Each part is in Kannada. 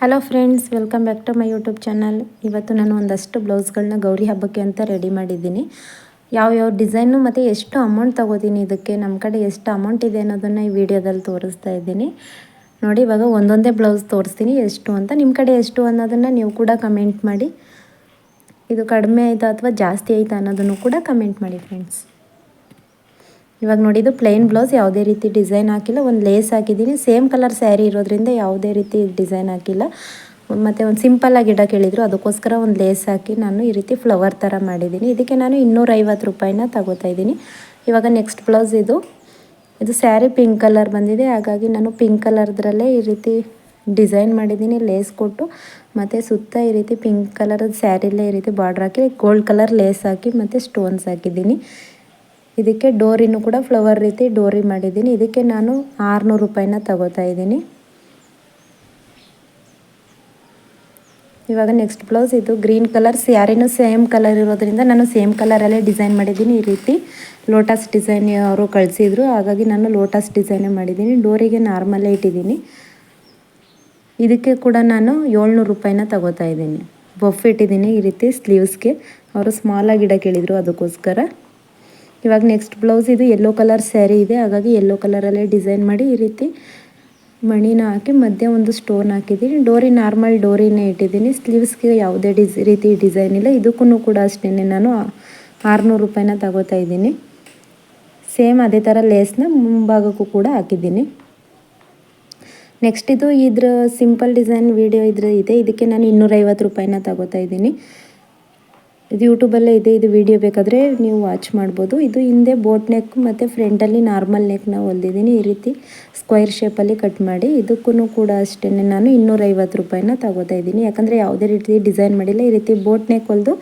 Hello friends welcome back to my YouTube channel ಇವತ್ತು ನಾನು ಒಂದಷ್ಟು ಬ್ಲೌಸ್ಗಳನ್ನ ಗೌರಿ ಹಬ್ಬಕ್ಕೆ ಅಂತ ರೆಡಿ ಮಾಡಿದ್ದೀನಿ. ಯಾವ್ಯಾವ ಯಾವ ಡಿಸೈನು ಮತ್ತು ಎಷ್ಟು ಅಮೌಂಟ್ ತೊಗೋತೀನಿ, ಇದಕ್ಕೆ ನಮ್ಮ ಕಡೆ ಎಷ್ಟು ಅಮೌಂಟ್ ಇದೆ ಅನ್ನೋದನ್ನು ಈ ವಿಡಿಯೋದಲ್ಲಿ ತೋರಿಸ್ತಾ ಇದ್ದೀನಿ. ನೋಡಿ, ಇವಾಗ ಒಂದೊಂದೇ ಬ್ಲೌಸ್ ತೋರಿಸ್ತೀನಿ, ಎಷ್ಟು ಅಂತ. ನಿಮ್ಮ ಕಡೆ ಎಷ್ಟು ಅನ್ನೋದನ್ನು ನೀವು ಕೂಡ ಕಮೆಂಟ್ ಮಾಡಿ. ಇದು ಕಡಿಮೆ ಆಯಿತಾ ಅಥವಾ ಜಾಸ್ತಿ ಆಯಿತಾ ಅನ್ನೋದನ್ನು ಕೂಡ ಕಮೆಂಟ್ ಮಾಡಿ ಫ್ರೆಂಡ್ಸ್ ಇವಾಗ ಇದು ಪ್ಲೈನ್ ಬ್ಲೌಸ್ ಯಾವುದೇ ರೀತಿ ಡಿಸೈನ್ ಹಾಕಿಲ್ಲ. ಒಂದು ಲೇಸ್ ಹಾಕಿದ್ದೀನಿ. ಸೇಮ್ ಕಲರ್ ಸ್ಯಾರಿ ಇರೋದ್ರಿಂದ ಯಾವುದೇ ರೀತಿ ಡಿಸೈನ್ ಹಾಕಿಲ್ಲ. ಮತ್ತು ಒಂದು ಸಿಂಪಲ್ಲಾಗಿ ಗಿಡ ಹೇಳಿದರು ಅದಕ್ಕೋಸ್ಕರ ಒಂದು ಲೇಸ್ ಹಾಕಿ ನಾನು ಈ ರೀತಿ ಫ್ಲವರ್ ಥರ ಮಾಡಿದ್ದೀನಿ. ಇದಕ್ಕೆ ನಾನು ಇನ್ನೂರೈವತ್ತು ರೂಪಾಯಿನ ತಗೋತಾ ಇದ್ದೀನಿ. ಇವಾಗ ನೆಕ್ಸ್ಟ್ ಬ್ಲೌಸ್ ಇದು. ಇದು ಸ್ಯಾರಿ ಪಿಂಕ್ ಕಲರ್ ಬಂದಿದೆ. ಹಾಗಾಗಿ ನಾನು ಪಿಂಕ್ ಕಲರ್ದ್ರಲ್ಲೇ ಈ ರೀತಿ ಡಿಸೈನ್ ಮಾಡಿದ್ದೀನಿ ಲೇಸ್ ಕೊಟ್ಟು. ಮತ್ತು ಸುತ್ತ ಈ ರೀತಿ ಪಿಂಕ್ ಕಲರದ ಸ್ಯಾರಿಲೇ ಈ ರೀತಿ ಬಾರ್ಡ್ರ್ ಹಾಕಿ ಗೋಲ್ಡ್ ಕಲರ್ ಲೇಸ್ ಹಾಕಿ, ಮತ್ತು ಸ್ಟೋನ್ಸ್ ಹಾಕಿದ್ದೀನಿ. ಇದಕ್ಕೆ ಡೋರಿನೂ ಕೂಡ ಫ್ಲವರ್ ರೀತಿ ಡೋರಿ ಮಾಡಿದ್ದೀನಿ. ಇದಕ್ಕೆ ನಾನು ಆರುನೂರು ರೂಪಾಯಿನ ತಗೋತಾ ಇದ್ದೀನಿ. ಇವಾಗ ನೆಕ್ಸ್ಟ್ ಬ್ಲೌಸ್ ಇದು ಗ್ರೀನ್ ಕಲರ್, ಸ್ಯಾರಿನೂ ಸೇಮ್ ಕಲರ್ ಇರೋದ್ರಿಂದ ನಾನು ಸೇಮ್ ಕಲರಲ್ಲೇ ಡಿಸೈನ್ ಮಾಡಿದ್ದೀನಿ ಈ ರೀತಿ. ಲೋಟಸ್ ಡಿಸೈನ್ ಅವರು ಕಳಿಸಿದ್ರು, ಹಾಗಾಗಿ ನಾನು ಲೋಟಸ್ ಡಿಸೈನೇ ಮಾಡಿದ್ದೀನಿ. ಡೋರಿಗೆ ನಾರ್ಮಲ್ಲೇ ಇಟ್ಟಿದ್ದೀನಿ ಇದಕ್ಕೆ ಕೂಡ ನಾನು ಏಳ್ನೂರು ರೂಪಾಯಿನ ತಗೋತಾ ಇದ್ದೀನಿ. ಬಫ್ ಇಟ್ಟಿದ್ದೀನಿ ಈ ರೀತಿ, ಸ್ಲೀವ್ಸ್ಗೆ. ಅವರು ಸ್ಮಾಲಾಗಿ ಇಡಕ್ಕೆ ಹೇಳಿದರು ಅದಕ್ಕೋಸ್ಕರ. ಇವಾಗ ನೆಕ್ಸ್ಟ್ ಬ್ಲೌಸ್ ಇದು ಯೆಲ್ಲೋ ಕಲರ್ ಸ್ಯಾರಿ ಇದೆ. ಹಾಗಾಗಿ ಯೆಲ್ಲೋ ಕಲರಲ್ಲೇ ಡಿಸೈನ್ ಮಾಡಿ ಈ ರೀತಿ ಮಣಿನ ಹಾಕಿ ಮಧ್ಯೆ ಒಂದು ಸ್ಟೋನ್ ಹಾಕಿದ್ದೀನಿ. ಡೋರಿ ನಾರ್ಮಲ್ ಡೋರಿನೇ ಇಟ್ಟಿದ್ದೀನಿ. ಸ್ಲೀವ್ಸ್ಗೆ ಯಾವುದೇ ಡಿಸ್ ರೀತಿ ಡಿಸೈನ್ ಇಲ್ಲ. ಇದಕ್ಕೂ ಕೂಡ ಅಷ್ಟೇ ನಾನು ಆರುನೂರು ರೂಪಾಯಿನ ತಗೋತಾ ಇದ್ದೀನಿ. ಸೇಮ್ ಅದೇ ಥರ ಲೇಸ್ನ ಮುಂಭಾಗಕ್ಕೂ ಕೂಡ ಹಾಕಿದ್ದೀನಿ. ನೆಕ್ಸ್ಟ್ ಇದು ಇದ್ರ ಸಿಂಪಲ್ ಡಿಸೈನ್ ವಿಡಿಯೋ ಇದ್ರ ಇದೆ. ಇದಕ್ಕೆ ನಾನು ಇನ್ನೂರೈವತ್ತು ರೂಪಾಯಿನ ತಗೋತಾ ಇದ್ದೀನಿ. ಇದು ಯೂಟ್ಯೂಬಲ್ಲೇ ಇದೆ, ಇದು ವಿಡಿಯೋ ಬೇಕಾದರೆ ನೀವು ವಾಚ್ ಮಾಡ್ಬೋದು. ಇದು ಹಿಂದೆ ಬೋಟ್ ನೆಕ್ ಮತ್ತು ಫ್ರಂಟಲ್ಲಿ ನಾರ್ಮಲ್ ನೆಕ್ನ ಹೊಲ್ದಿದ್ದೀನಿ. ಈ ರೀತಿ ಸ್ಕ್ವೈರ್ ಶೇಪಲ್ಲಿ ಕಟ್ ಮಾಡಿ ಇದಕ್ಕೂ ಕೂಡ ಅಷ್ಟೇ ನಾನು ಇನ್ನೂರೈವತ್ತು ರೂಪಾಯಿನ ತಗೋತಾ ಇದ್ದೀನಿ. ಯಾಕಂದರೆ ಯಾವುದೇ ರೀತಿ ಡಿಸೈನ್ ಮಾಡಿಲ್ಲ. ಈ ರೀತಿ ಬೋಟ್ ನೆಕ್ ಹೊಲಿದು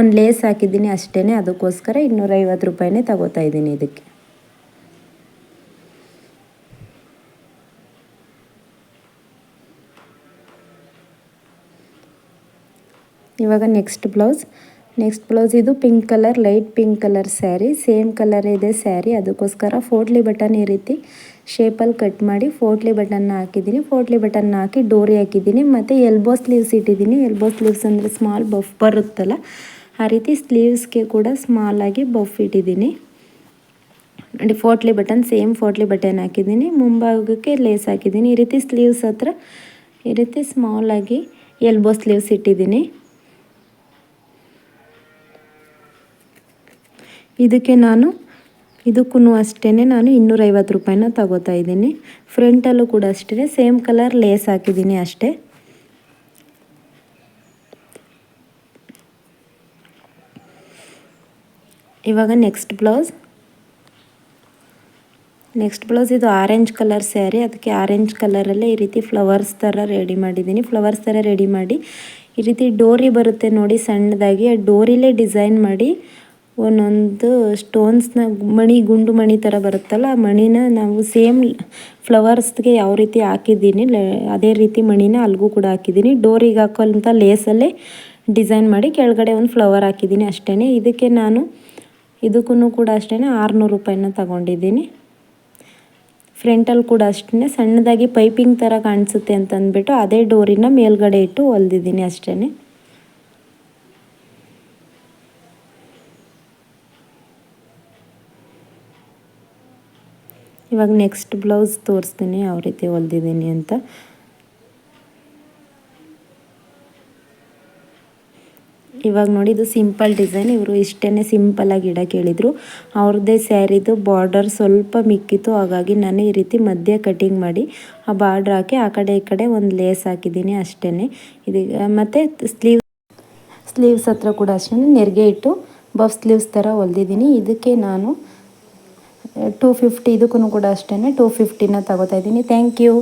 ಒಂದು ಲೇಸ್ ಹಾಕಿದ್ದೀನಿ ಅಷ್ಟೇ ಅದಕ್ಕೋಸ್ಕರ ಇನ್ನೂರೈವತ್ತು ರೂಪಾಯಿನೇ ತಗೋತಾ ಇದ್ದೀನಿ ಇದಕ್ಕೆ. ಇವಾಗ ನೆಕ್ಸ್ಟ್ ಬ್ಲೌಸ್ ನೆಕ್ಸ್ಟ್ ಬ್ಲೌಸ್ ಇದು pink colour light pink colour sari same colour ಇದೆ ಸ್ಯಾರಿ ಅದಕ್ಕೋಸ್ಕರ ಫೋಟ್ಲಿ ಬಟನ್ ಈ ರೀತಿ ಶೇಪಲ್ಲಿ ಕಟ್ ಮಾಡಿ ಫೋಟ್ಲಿ ಬಟನ್ನ ಹಾಕಿದ್ದೀನಿ. ಫೋಟ್ಲಿ ಬಟನ್ನ ಹಾಕಿ ಡೋರಿ ಹಾಕಿದ್ದೀನಿ. ಮತ್ತು ಎಲ್ಬೋ ಸ್ಲೀವ್ಸ್ ಇಟ್ಟಿದ್ದೀನಿ. ಎಲ್ಬೋ ಸ್ಲೀವ್ಸ್ ಅಂದರೆ ಸ್ಮಾಲ್ ಬಫ್ ಬರುತ್ತಲ್ಲ, ಆ ರೀತಿ ಸ್ಲೀವ್ಸ್ಗೆ ಕೂಡ ಸ್ಮಾಲಾಗಿ ಬಫ್ ಇಟ್ಟಿದ್ದೀನಿ. ನೋಡಿ ಫೋಟ್ಲಿ ಬಟನ್ ಸೇಮ್ ಫೋಟ್ಲಿ ಬಟನ್ ಹಾಕಿದ್ದೀನಿ. ಮುಂಭಾಗಕ್ಕೆ ಲೇಸ್ ಹಾಕಿದ್ದೀನಿ. ಈ ರೀತಿ ಸ್ಲೀವ್ಸ್ ಹತ್ರ ಈ ರೀತಿ ಸ್ಮಾಲಾಗಿ ಎಲ್ಬೋ ಸ್ಲೀವ್ಸ್ ಇಟ್ಟಿದ್ದೀನಿ. ಇದಕ್ಕೆ ನಾನು, ಇದಕ್ಕೂ ಅಷ್ಟೇ ನಾನು ಇನ್ನೂರೈವತ್ತು ರೂಪಾಯಿನ ತಗೋತಾ ಇದ್ದೀನಿ. ಫ್ರಂಟಲ್ಲೂ ಕೂಡ ಅಷ್ಟೇ ಸೇಮ್ ಕಲರ್ ಲೇಸ್ ಹಾಕಿದ್ದೀನಿ ಅಷ್ಟೇ. ಇವಾಗ ನೆಕ್ಸ್ಟ್ ಬ್ಲೌಸ್. ನೆಕ್ಸ್ಟ್ ಬ್ಲೌಸ್ ಇದು ಆರೆಂಜ್ ಕಲರ್ ಸ್ಯಾರಿ, ಅದಕ್ಕೆ ಆರೆಂಜ್ ಕಲರಲ್ಲೇ ಈ ರೀತಿ ಫ್ಲವರ್ಸ್ ಥರ ರೆಡಿ ಮಾಡಿದ್ದೀನಿ. ಫ್ಲವರ್ಸ್ ಥರ ರೆಡಿ ಮಾಡಿ ಈ ರೀತಿ ಡೋರಿ ಬರುತ್ತೆ ನೋಡಿ ಸಣ್ಣದಾಗಿ, ಆ ಡೋರಿಲೇ ಡಿಸೈನ್ ಮಾಡಿ ಒಂದೊಂದು ಸ್ಟೋನ್ಸ್ನ ಮಣಿ, ಗುಂಡು ಮಣಿ ಥರ ಬರುತ್ತಲ್ಲ, ಆ ಮಣಿನ ನಾವು ಸೇಮ್ ಫ್ಲವರ್ಸ್ಗೆ ಯಾವ ರೀತಿ ಹಾಕಿದ್ದೀನಿ ಅದೇ ರೀತಿ ಮಣಿನ ಅಲ್ಲಿಗೂ ಕೂಡ ಹಾಕಿದ್ದೀನಿ. ಡೋರಿಗೆ ಹಾಕೋಂಥ ಲೇಸಲ್ಲೇ ಡಿಸೈನ್ ಮಾಡಿ ಕೆಳಗಡೆ ಒಂದು ಫ್ಲವರ್ ಹಾಕಿದ್ದೀನಿ ಅಷ್ಟೇ ಇದಕ್ಕೆ ನಾನು ಇದಕ್ಕೂ ಕೂಡ ಅಷ್ಟೇ ಆರುನೂರು ರೂಪಾಯಿನ ತಗೊಂಡಿದ್ದೀನಿ. ಫ್ರಂಟಲ್ಲಿ ಕೂಡ ಅಷ್ಟೇ ಸಣ್ಣದಾಗಿ ಪೈಪಿಂಗ್ ಥರ ಕಾಣಿಸುತ್ತೆ ಅಂತಂದ್ಬಿಟ್ಟು ಅದೇ ಡೋರಿನ ಮೇಲ್ಗಡೆ ಇಟ್ಟು ಹೊಲ್ದಿದ್ದೀನಿ ಅಷ್ಟೇ ಇವಾಗ ನೆಕ್ಸ್ಟ್ ಬ್ಲೌಸ್ ತೋರಿಸ್ತೀನಿ, ಯಾವ ರೀತಿ ಹೊಲ್ದಿದ್ದೀನಿ ಅಂತ. ಇವಾಗ ನೋಡಿ, ಇದು ಸಿಂಪಲ್ ಡಿಸೈನ್ ಇವರು ಇಷ್ಟೇ ಸಿಂಪಲಾಗಿ ಇಡಕ್ಕೆ ಹೇಳಿದರು ಅವ್ರದ್ದೇ ಸ್ಯಾರಿದು ಬಾರ್ಡರ್ ಸ್ವಲ್ಪ ಮಿಕ್ಕಿತ್ತು, ಹಾಗಾಗಿ ನಾನು ಈ ರೀತಿ ಮಧ್ಯೆ ಕಟಿಂಗ್ ಮಾಡಿ ಆ ಬಾರ್ಡ್ರ್ ಹಾಕಿ ಆ ಕಡೆ ಈ ಕಡೆ ಒಂದು ಲೇಸ್ ಹಾಕಿದ್ದೀನಿ ಅಷ್ಟೇ ಇದೀಗ ಮತ್ತು ಸ್ಲೀವ್ ಸ್ಲೀವ್ಸ್ ಹತ್ರ ಕೂಡ ಅಷ್ಟೇ ನೆರಿಗೆ ಇಟ್ಟು ಬಫ್ ಸ್ಲೀವ್ಸ್ ಥರ ಹೊಲ್ದಿದ್ದೀನಿ. ಇದಕ್ಕೆ ನಾನು ಟೂ ಫಿಫ್ಟಿ ಇದಕ್ಕೂ ಕೂಡ ಅಷ್ಟೇ ಟೂ ಫಿಫ್ಟಿನ ತಗೋತಾ ಇದ್ದೀನಿ. Thank you